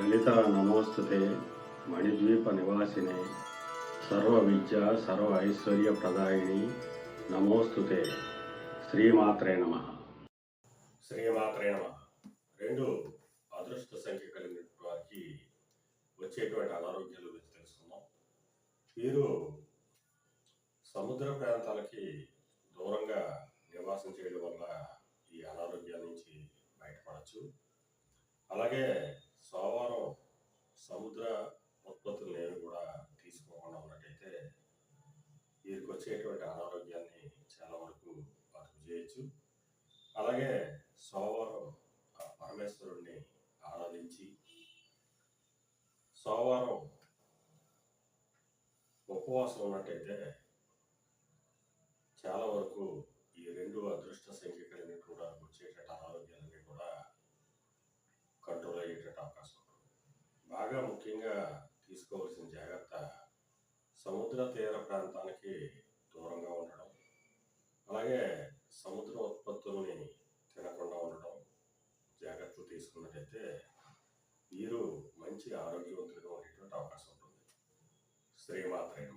లలిత నమోస్తుతే మణిద్వీప నివాసినే. సర్వ విద్య సర్వ ఐశ్వర్య ప్రదాయిని నమోస్తుతే శ్రీమాత్రే నమ. శ్రీమాత్రే నమ. రెండు అదృష్ట సంఖ్య కలిగిన వారికి వచ్చేటువంటి అనారోగ్యాల గురించి తెలుసుకుందాం. వీరు సముద్ర ప్రాంతాలకి దూరంగా నివాసం చేయడం వల్ల ఈ అనారోగ్యాల నుంచి బయటపడచ్చు. అలాగే సోమవారం సముద్ర ఉత్పత్తులను ఏమి కూడా తీసుకోకుండా ఉన్నట్టయితే వీరికి వచ్చేటువంటి అనారోగ్యాన్ని చాలా వరకు అదుపు చేయొచ్చు. అలాగే సోమవారం ఆ పరమేశ్వరుణ్ణి ఆరాధించి సోమవారం ఉపవాసం ఉన్నట్టయితే చాలా వరకు ఈ రెండు అదృష్ట సంఖ్య కలిగినటువంటి వచ్చేటట్టు అనారోగ్యాలన్నీ కూడా కంట్రోల్ అయ్యేటట్టు అవకాశం ఉంటుంది. బాగా ముఖ్యంగా తీసుకోవాల్సిన జాగ్రత్త సముద్ర తీర ప్రాంతానికి అలాగే సముద్ర ఉత్పత్తుల్ని తినకుండా ఉండడం జాగ్రత్తలు తీసుకున్నట్టయితే మీరు మంచి ఆరోగ్యవంతులుగా ఉండేటువంటి అవకాశం ఉంటుంది. శ్రీమాత్రేణ